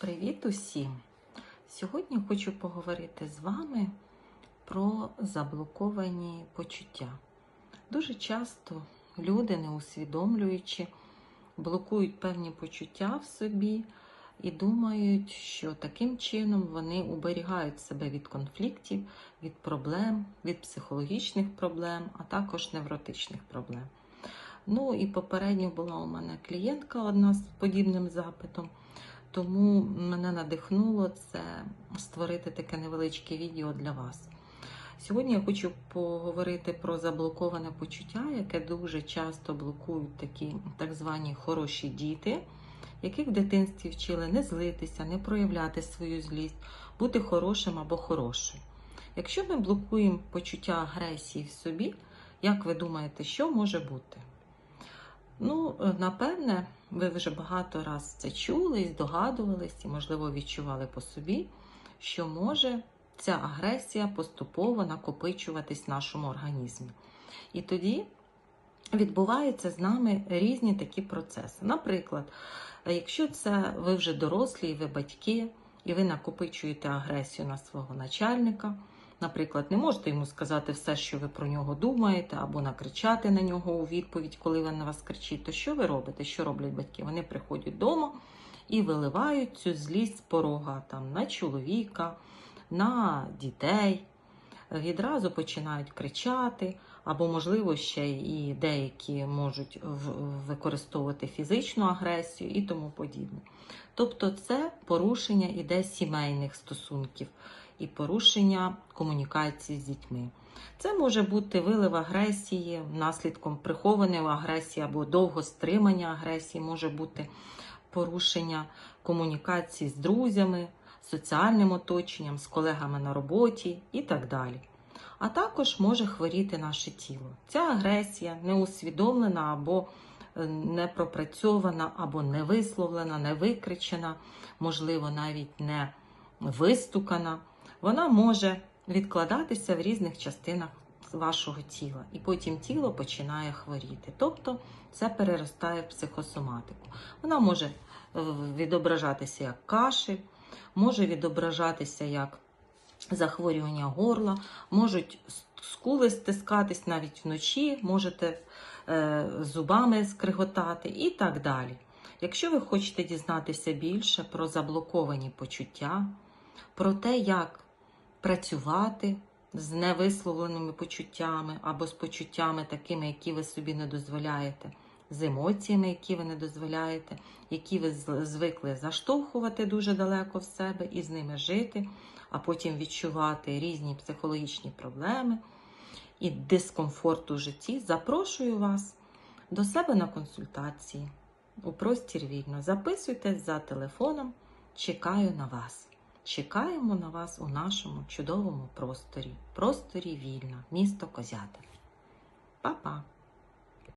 Привіт усім! Сьогодні хочу поговорити з вами про заблоковані почуття. Дуже часто люди, не усвідомлюючи, блокують певні почуття в собі і думають, що таким чином вони уберігають себе від конфліктів, від проблем, від психологічних проблем, а також невротичних проблем. Ну і попередньо була у мене клієнтка одна з подібним запитом. Тому мене надихнуло це створити таке невеличке відео для вас. Сьогодні я хочу поговорити про заблоковане почуття, яке дуже часто блокують такі так звані хороші діти, яких в дитинстві вчили не злитися, не проявляти свою злість, бути хорошим або хорошою. Якщо ми блокуємо почуття агресії в собі, як ви думаєте, що може бути? Ну, напевне, ви вже багато раз це чули здогадувались, і, можливо, відчували по собі, що може ця агресія поступово накопичуватись в нашому організмі. І тоді відбуваються з нами різні такі процеси. Наприклад, якщо це ви вже дорослі, і ви батьки, і ви накопичуєте агресію на свого начальника. Наприклад, не можете йому сказати все, що ви про нього думаєте, або накричати на нього у відповідь, коли він на вас кричить, то що ви робите? Що роблять батьки? Вони приходять вдома і виливають цю злість з порога там, на чоловіка, на дітей. Відразу починають кричати, або, можливо, ще і деякі можуть використовувати фізичну агресію і тому подібне. Тобто, це порушення іде сімейних стосунків і порушення комунікації з дітьми. Це може бути вилив агресії, наслідком прихованої агресії або довго стримання агресії, може бути порушення комунікації з друзями, соціальним оточенням, з колегами на роботі і так далі. А також може хворіти наше тіло. Ця агресія не усвідомлена або не пропрацьована, або не висловлена, не викричена, можливо, навіть не вистукана вона може відкладатися в різних частинах вашого тіла, і потім тіло починає хворіти. Тобто це переростає в психосоматику. Вона може е, відображатися як кашель, може відображатися як захворювання горла, можуть скули стискатись навіть вночі, можете е, зубами скриготати і так далі. Якщо ви хочете дізнатися більше про заблоковані почуття, про те, як працювати з невисловленими почуттями або з почуттями такими, які ви собі не дозволяєте, з емоціями, які ви не дозволяєте, які ви звикли заштовхувати дуже далеко в себе і з ними жити, а потім відчувати різні психологічні проблеми і дискомфорт у житті, запрошую вас до себе на консультації у простір вільно. Записуйтесь за телефоном, чекаю на вас. Чекаємо на вас у нашому чудовому просторі, просторі вільна, місто Козятин. Па-па!